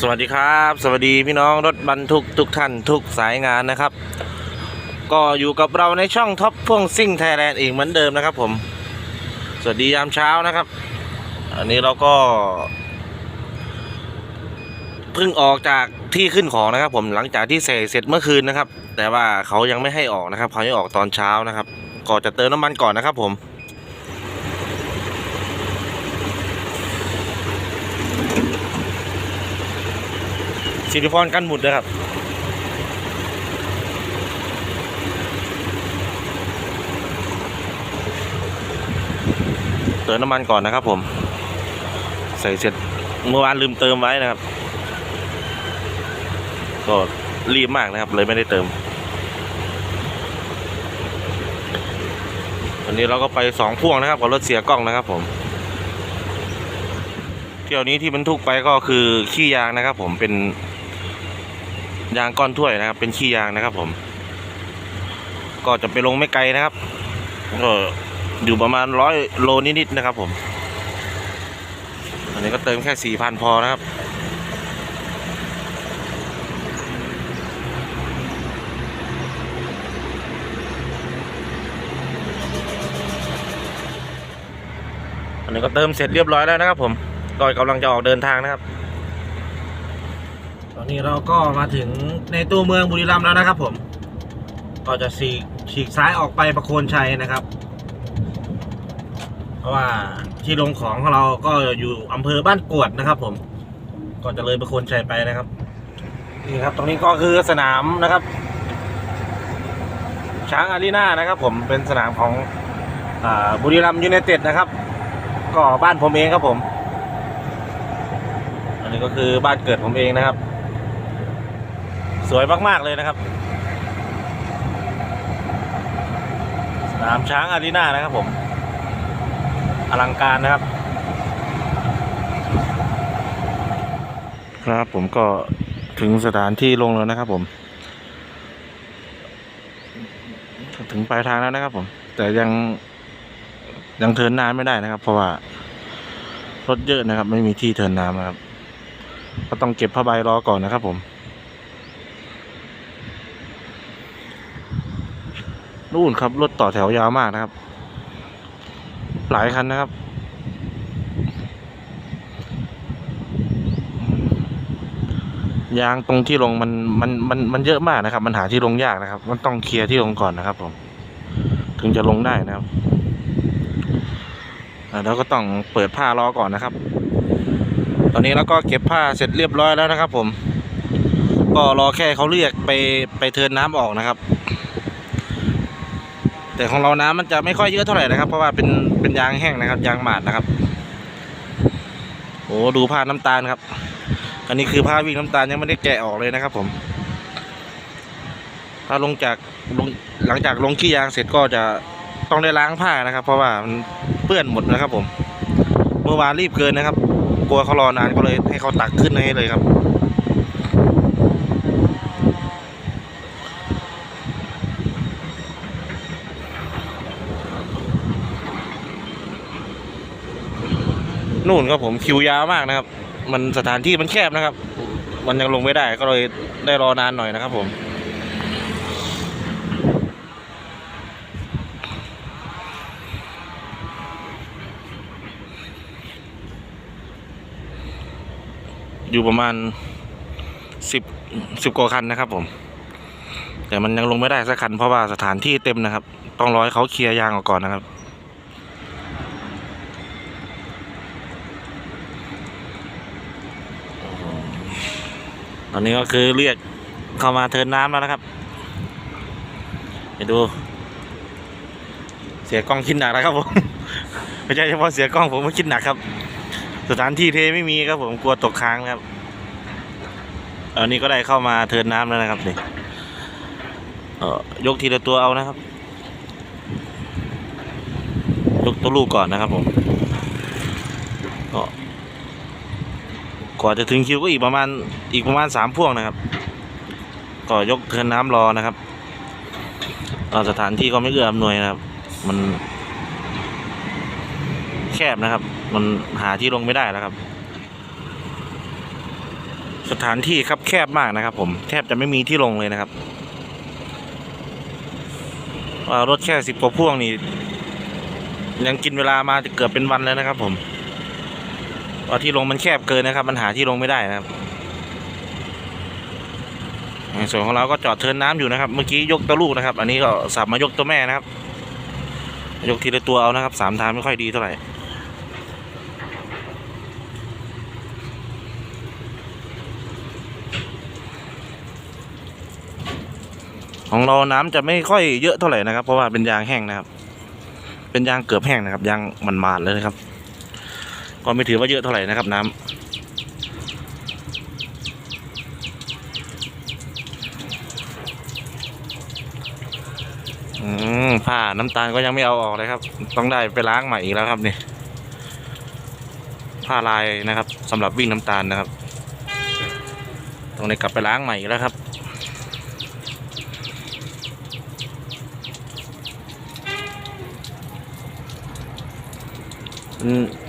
สวัสดีครับ สวัสดีพี่น้องรถบรรทุกทุกท่านทุกสายงานนะครับ ก็อยู่กับเราในช่องท็อปพ่วงซิ่งไทยแลนด์อีกเหมือนเดิมนะครับผม สวัสดียามเช้านะครับ อันนี้เราก็เพิ่งออกจากที่ขึ้นของนะครับ ผมหลังจากที่เสร็จเสร็จเมื่อคืนนะครับ แต่ว่าเขายังไม่ให้ออกนะครับเขาให้ออกตอนเช้านะครับ ก็จะเติมน้ำมันก่อนนะครับผม ซิลิคอนกันหมุดนะครับเติมน้ำมันก่อนนะครับผม ใส่เสร็จเมื่อวานลืมเติมไว้นะครับ ก็รีบมากนะครับ เลยไม่ได้เติมวันนี้เราก็ไปสองพ่วงนะครับกับรถเสียกล้องนะครับ ผมเที่ยวนี้ที่บรรทุกไปก็คือขี้ยางนะครับ ผมเป็น ยางก้อนถ้วยนะครับ เป็นขี้ยางนะครับ ผม ก็จะไปลงไม่ไกลนะครับก็อยู่ประมาณร้อยโลนิดๆนะครับ ผมอันนี้ก็เติมแค่สี่พันพอนะครับอันนี้ก็เติมเสร็จเรียบร้อยแล้วนะครับ ผมก็กำลังจะออกเดินทางนะครับ ตอนนี้เราก็มาถึงในตัวเมืองบุรีรัมย์แล้วนะครับผมก็จะฉีกฉีกซ้ายออกไปประโคนชัยนะครับ เพราะว่าที่ลงของของเราก็อยู่อำเภอบ้านกวดนะครับ ผมก็จะเลยประโคนชัยไปนะครับนี่ครับ ตรงนี้ก็คือสนามนะครับ ช้างอารีนานะครับ ผมเป็นสนามของอบุรีรัมย์ยูไนเต็ดนะครับ ก็บ้านผมเองครับผม อันนี้ก็คือบ้านเกิดผมเองนะครับ สวยมาก ๆ เลยนะครับ สนามช้างอารีนานะครับผม อลังการนะครับ ครับผมก็ถึงสถานที่ลงแล้วนะครับผม ถึงปลายทางแล้วนะครับผม แต่ยังยังเทินน้ำไม่ได้นะครับ เพราะว่ารถเยอะนะครับ ไม่มีที่เทินน้ำนะครับ ก็ต้องเก็บผ้าใบรอก่อนนะครับผม นู่นครับรถต่อแถวยาวมากนะครับ หลายคันนะครับ ยางตรงที่ลงมันมันมันมันเยอะมากนะครับ มันหาที่ลงยากนะครับ มันต้องเคลียร์ที่ลงก่อนนะครับ ผม ถึงจะลงได้นะครับแล้วก็ต้องเปิดผ้ารอก่อนนะครับ ตอนนี้เราก็เก็บผ้าเสร็จเรียบร้อยแล้วนะครับ ผม ก็รอแค่เขาเรียกไปไปเทินน้ำออกนะครับ แต่ของเราน้ำมันจะไม่ค่อยเยอะเท่าไหร่นะครับ เพราะว่าเป็นเป็นยางแห้งนะครับ ยางหมาดนะครับโอ้ดูผ้าน้ำตาลครับ อันนี้คือผ้าวิ่งน้ำตาลยังไม่ได้แกะออกเลยนะครับ ผม ถ้าลงจากลงหลังจากลงขี้ยางเสร็จก็จะต้องได้ล้างผ้านะครับ เพราะว่ามันเปื้อนหมดนะครับ ผม เมื่อวานรีบเกินนะครับ กลัวเขารอนานก็เลยให้เขาตักขึ้นให้เลยครับ นู่นครับผมคิวยาวมากนะครับ มันสถานที่มันแคบนะครับ มันยังลงไม่ได้ก็เลยได้รอนานหน่อยนะครับผมอยู่ประมาณสิบสิบกว่าคันนะครับผม แต่มันยังลงไม่ได้สักคันเพราะว่าสถานที่เต็มนะครับ ต้องรอให้เขาเคลียร์ยางออกก่อนนะครับ อนนี้ก็คือเรียกเข้ามาเทินน้ำแล้วนะครับไปดู เสียกล้องคิดหนักนะครับผมไม่ใช่เฉพาะเสียกล้องผมก็คิดหนักครับ สถานที่เทไม่มีครับผมกลัวตกค้างนะครับอันนี้ก็ได้เข้ามาเทินน้ำแล้วนะครับนี่ยกทีละตัวเอานะครับ ยกตัวลูกก่อนนะครับผมก็ กว่าจะถึงคิวก็อีกประมาณอีกประมาณสามพ่วงนะครับ ก็ยกเทินน้ำรอนะครับสถานที่ก็ไม่เอื้ออำนวยนะครับ มันแคบนะครับ มันหาที่ลงไม่ได้แล้วครับ สถานที่ครับแคบมากนะครับ ผมแทบจะไม่มีที่ลงเลยนะครับรถแค่สิบกว่าพ่วงนี่ยังกินเวลามาจะเกือบเป็นวันแล้วนะครับผม ว่าที่ลงมันแคบเกินนะครับ มันหาที่ลงไม่ได้นะครับในส่วนของเราก็จอดเทินน้ำอยู่นะครับ เมื่อกี้ยกตัวลูกนะครับ อันนี้ก็สับมายกตัวแม่นะครับ ยกทีละตัวเอานะครับสามทางไม่ค่อยดีเท่าไหร่ของเราน้ำจะไม่ค่อยเยอะเท่าไหร่นะครับ เพราะว่าเป็นยางแห้งนะครับ เป็นยางเกือบแห้งนะครับ ยางมันมาดเลยนะครับ ก็ไม่ถือว่าเยอะเท่าไหร่นะครับน้ำอืมผ้าน้ำตาลก็ยังไม่เอาออกเลยครับ ต้องได้ไปล้างใหม่อีกแล้วครับนี่ผ้าลายนะครับสำหรับวิ่งน้ำตาลนะครับต้องได้กลับไปล้างใหม่อีกแล้วครับ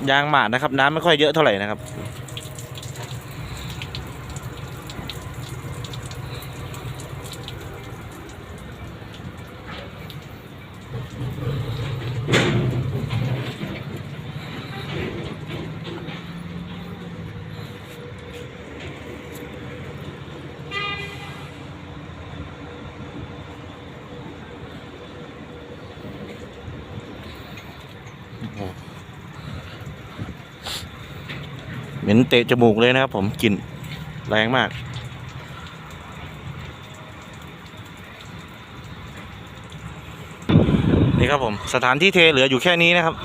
ยางหมาดนะครับ น้ำไม่ค่อยเยอะเท่าไหร่นะครับ เหม็นเตะจมูกเลยนะครับผมกลิ่นแรงมาก นี่ครับผมสถานที่เทเหลืออยู่แค่นี้นะครับ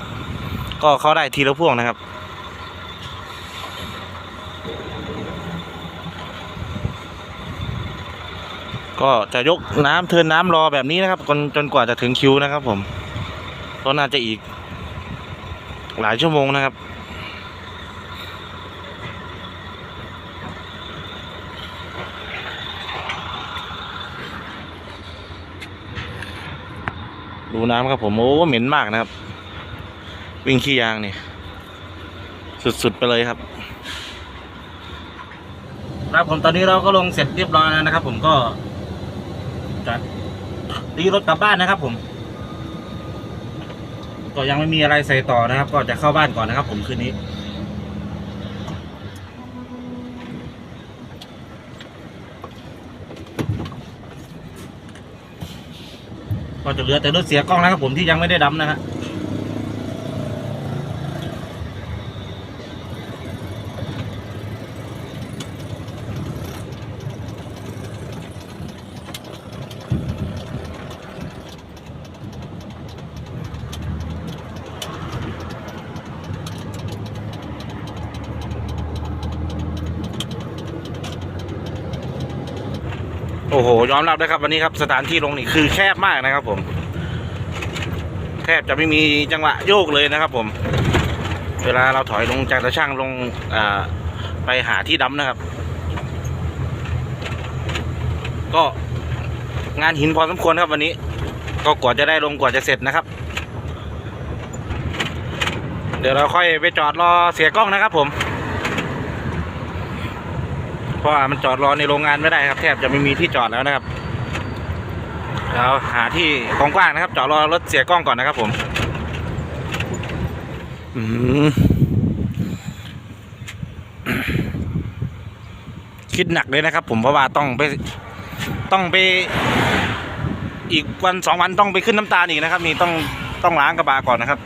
ก็เข้าได้ทีละพ่วงนะครับก็จะยกน้ำเทินน้ำรอแบบนี้นะครับจนจนกว่าจะถึงคิวนะครับผมก็น่าจะอีกหลายชั่วโมงนะครับ ดูน้ำครับผม โอ้เหม็นมากนะครับ วิ่งขี้ยางนี่ สุดๆไปเลยครับ ครับผมตอนนี้เราก็ลงเสร็จเรียบร้อยแล้วนะครับ ผมก็จะตีรถกลับบ้านนะครับ ผม ก็ยังไม่มีอะไรใส่ต่อนะครับ ก็จะเข้าบ้านก่อนนะครับ ผมคืนนี้ ก็จะเหลือแต่รถเสียกล้องนะครับผมที่ยังไม่ได้ดำนะฮะ โอ้โหยอมรับนะครับวันนี้ครับสถานที่ลงนี่คือแคบมากนะครับผมแทบจะไม่มีจังหวะโยกเลยนะครับ ผม เวลาเราถอยลงจากตะช่างลงไปหาที่ดำนะครับ ก็งานหินพอสมควรครับวันนี้ ก็กว่าจะได้ลงกว่าจะเสร็จนะครับ เดี๋ยวเราค่อยไปจอดรอเสียกล้องนะครับผม เพราะว่ามันจอดรอในโรงงานไม่ได้ครับ แทบจะไม่มีที่จอดแล้วนะครับเราหาที่กว้างๆนะครับ จอดรอรถเสียกล้องก่อนนะครับผม อืมคิดหนักเลยนะครับ ผมเพราะว่าต้องไปต้องไป อีกวันสองวันต้องไปขึ้นน้ำตาลอีกนะครับ นี่ต้องต้องล้างกระบะก่อนนะครับ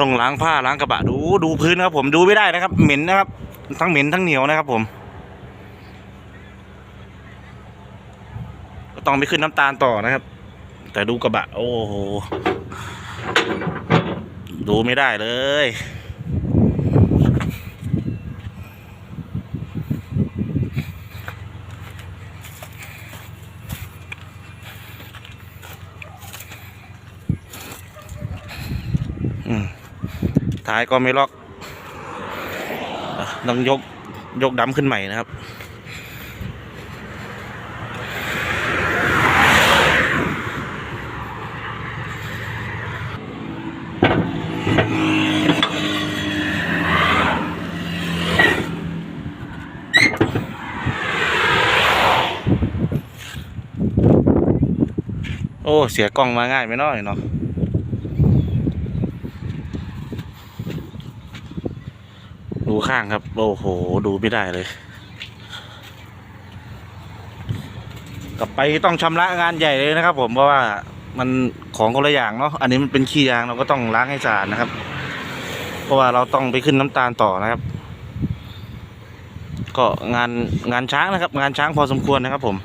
ต้องล้างผ้าล้างกระบะดูดูพื้นนะครับผมดูไม่ได้นะครับ เหม็นนะครับ ทั้งเหม็นทั้งเหนียวนะครับผม ก็ต้องไปขึ้นน้ำตาลต่อนะครับ แต่ดูกระบะ โอ้โหดูไม่ได้เลยอืม ท้ายก็ไม่ล็อกต้องยกยกดำขึ้นใหม่นะครับ โอ้ เสียกล้องมาง่ายไปหน่อยเนาะ ข้างครับ โอ้โห ดูไม่ได้เลยกลับไปต้องชำระงานใหญ่เลยนะครับ ผมเพราะว่ามันของคนละอย่างเนาะอันนี้มันเป็นขี้ยางเราก็ต้องล้างให้สะอาดนะครับ เพราะว่าเราต้องไปขึ้นน้ำตาลต่อนะครับ ก็งานงานช้างนะครับ งานช้างพอสมควรนะครับผม